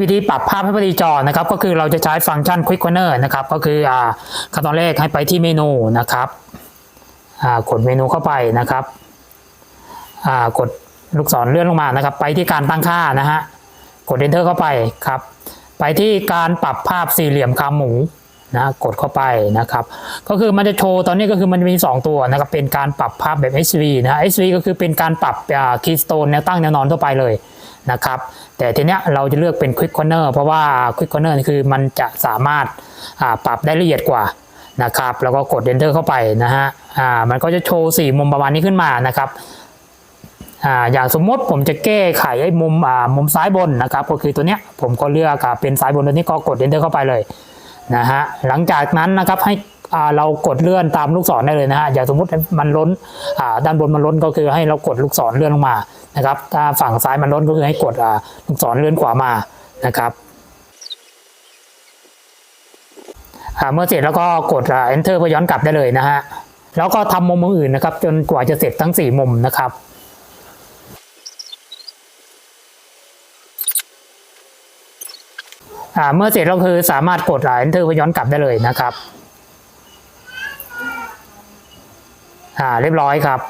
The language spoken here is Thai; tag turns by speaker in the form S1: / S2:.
S1: วิธีปรับภาพให้พอดีจอนะครับก็คือเราจะใช้ฟังก์ชัน Quick Corner นะครับก็คืออ่าขั้นตอนแรกให้ไปที่เมนูนะครับอ่ากดเมนูเข้าไปนะครับอ่ากดลูกศรเลื่อนลงมานะครับ ไปที่การตั้งค่านะฮะกด Enter เข้าไปครับ ไปที่การปรับภาพสี่เหลี่ยมคำหมู นะกดเข้าไปนะครับ ก็คือมันจะโชว์ตอนนี้ก็คือมันมี 2 ตัวนะครับ เป็นการปรับภาพแบบ HV นะฮะ HV ก็คือเป็นการปรับคีย์สโตนแนวตั้งแนวนอนทั่วไปเลยนะครับ แต่ทีเนี้ยเราจะเลือกเป็น Quick Corner เพราะว่า Quick Corner คือมันจะสามารถาปรับได้ละเอียดกว่านะครับแล้วก็กด Enter เข้าไปนะฮะมันก็จะโชว์สี่มุมประมาณนี้ขึ้นมานะครับออย่างสมมติผมจะแก้ไขไอ้มุมมุมซ้ายบนนะครับ ก็คือตัวเนี้ยผมก็เลือกอ่าเป็นซ้ายบนตัวนี้ก็กด enter เข้าไปเลย นะฮะหลังจากนั้นนะครับให้อ่าเรากดเลื่อนตามลูกศรได้เลยนะฮะอย่างสมมติมันล้นด้านบนมันล้นก็คือให้เรากดลูกศรเลื่อนลงมานะครับ ถ้าฝั่งซ้ายมันล้นก็คือให้กดลูกศรเลื่อนขวามานะครับเมื่อเสร็จแล้วก็กด enter เพื่อย้อนกลับได้เลยนะฮะแล้วก็ทำมุมอื่นนะครับ จนกว่าจะเสร็จทั้งสี่มุมนะครับ อ่า เมื่อเสร็จเราคือสามารถกด enter เพื่อย้อนกลับได้เลยนะครับ อ่าเรียบร้อยครับ